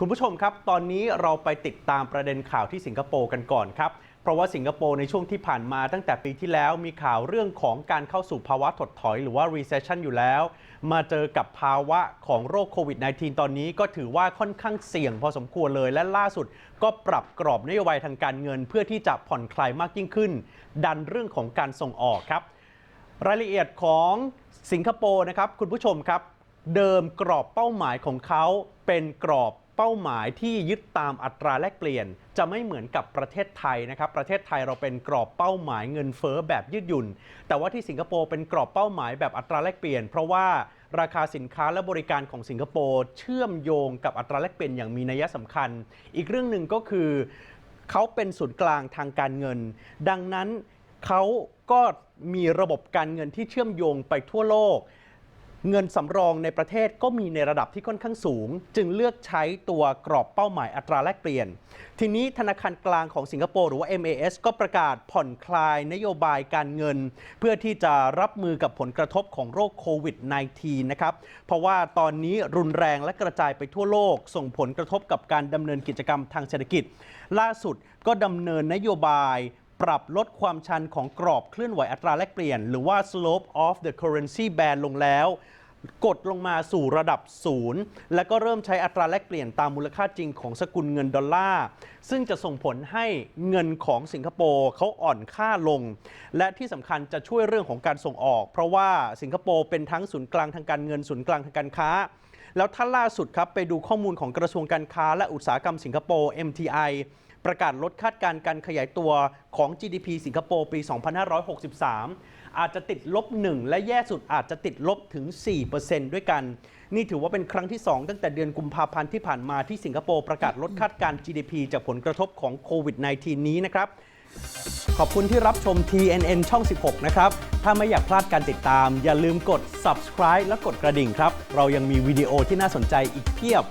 คุณผู้ชมครับ ตอนนี้เราไปติดตามประเด็นข่าวที่สิงคโปร์กันก่อนครับ เพราะว่าสิงคโปร์ในช่วงที่ผ่านมาตั้งแต่ปีที่แล้วมีข่าวเรื่องของการเข้าสู่ภาวะถดถอยหรือว่า recession อยู่แล้ว มาเจอกับภาวะของโรคโควิด -19 ตอนนี้ก็ถือว่าค่อนข้างเสี่ยงพอสมควรเลย และล่าสุดก็ปรับกรอบนโยบายทางการเงิน เพื่อที่จะผ่อนคลายมากยิ่งขึ้น ดันเรื่องของการส่งออกครับ รายละเอียดของสิงคโปร์นะครับคุณผู้ชมครับ เดิมกรอบเป้าหมายของเขาเป็นกรอบ เป้าหมายที่ยึดตามอัตราแลกเปลี่ยน จะไม่เหมือนกับประเทศไทยนะครับ ประเทศไทยเราเป็นกรอบเป้าหมายเงินเฟ้อแบบยืดหยุ่น แต่ว่าที่สิงคโปร์เป็นกรอบเป้าหมายแบบอัตราแลกเปลี่ยน เพราะว่าราคาสินค้าและบริการของสิงคโปร์เชื่อมโยงกับอัตราแลกเปลี่ยนอย่างมีนัยสำคัญ อีกเรื่องหนึ่งก็คือเขาเป็นศูนย์กลางทางการเงิน ดังนั้นเขาก็มีระบบการเงินที่เชื่อมโยงไปทั่วโลก เงินสำรองในประเทศก็มีในระดับที่ค่อนข้างสูง จึงเลือกใช้ตัวกรอบเป้าหมายอัตราแลกเปลี่ยน ทีนี้ธนาคารกลางของสิงคโปร์หรือว่า MAS ก็ประกาศผ่อนคลายนโยบายการเงิน เพื่อที่จะรับมือกับผลกระทบของโรคโควิด -19 นะครับ เพราะว่าตอนนี้รุนแรงและกระจายไปทั่วโลก ส่งผลกระทบกับการดำเนินกิจกรรมทางเศรษฐกิจ ล่าสุดก็ดำเนินนโยบาย ปรับลดความชันของกรอบเคลื่อนไหวอัตราแลกเปลี่ยน หรือว่า slope of the currency band ลงแล้วกดลงมาสู่ระดับศูนย์และก็เริ่มใช้อัตราแลกเปลี่ยนตามมูลค่าจริงของสกุลเงินดอลลาร์ ซึ่งจะส่งผลให้เงินของสิงคโปร์เขาอ่อนค่าลง และที่สำคัญจะช่วยเรื่องของการส่งออก เพราะว่าสิงคโปร์เป็นทั้งศูนย์กลางทางการเงินศูนย์กลางทางการค้า แล้วถ้าล่าสุดครับไปดูข้อมูลของกระทรวงการค้าและอุตสาหกรรมสิงคโปร์ MTI ประกาศลดคาดการณ์การขยายตัวของ GDP สิงคโปร์ปี 2563 อาจจะติดลบ 1 และแย่สุดอาจจะติดลบถึง 4%ด้วยกัน นี่ถือว่าเป็นครั้งที่ 2 ตั้งแต่เดือนกุมภาพันธ์ที่ผ่านมาที่สิงคโปร์ประกาศลดคาดการณ์ GDP จากผลกระทบของโควิด -19 นี้นะครับ ขอบคุณที่รับชม TNN ช่อง 16 นะครับ ถ้าไม่อยากพลาดการติดตาม อย่าลืมกด subscribe และกดกระดิ่งครับ เรายังมีวิดีโอที่น่าสนใจอีกเพียบ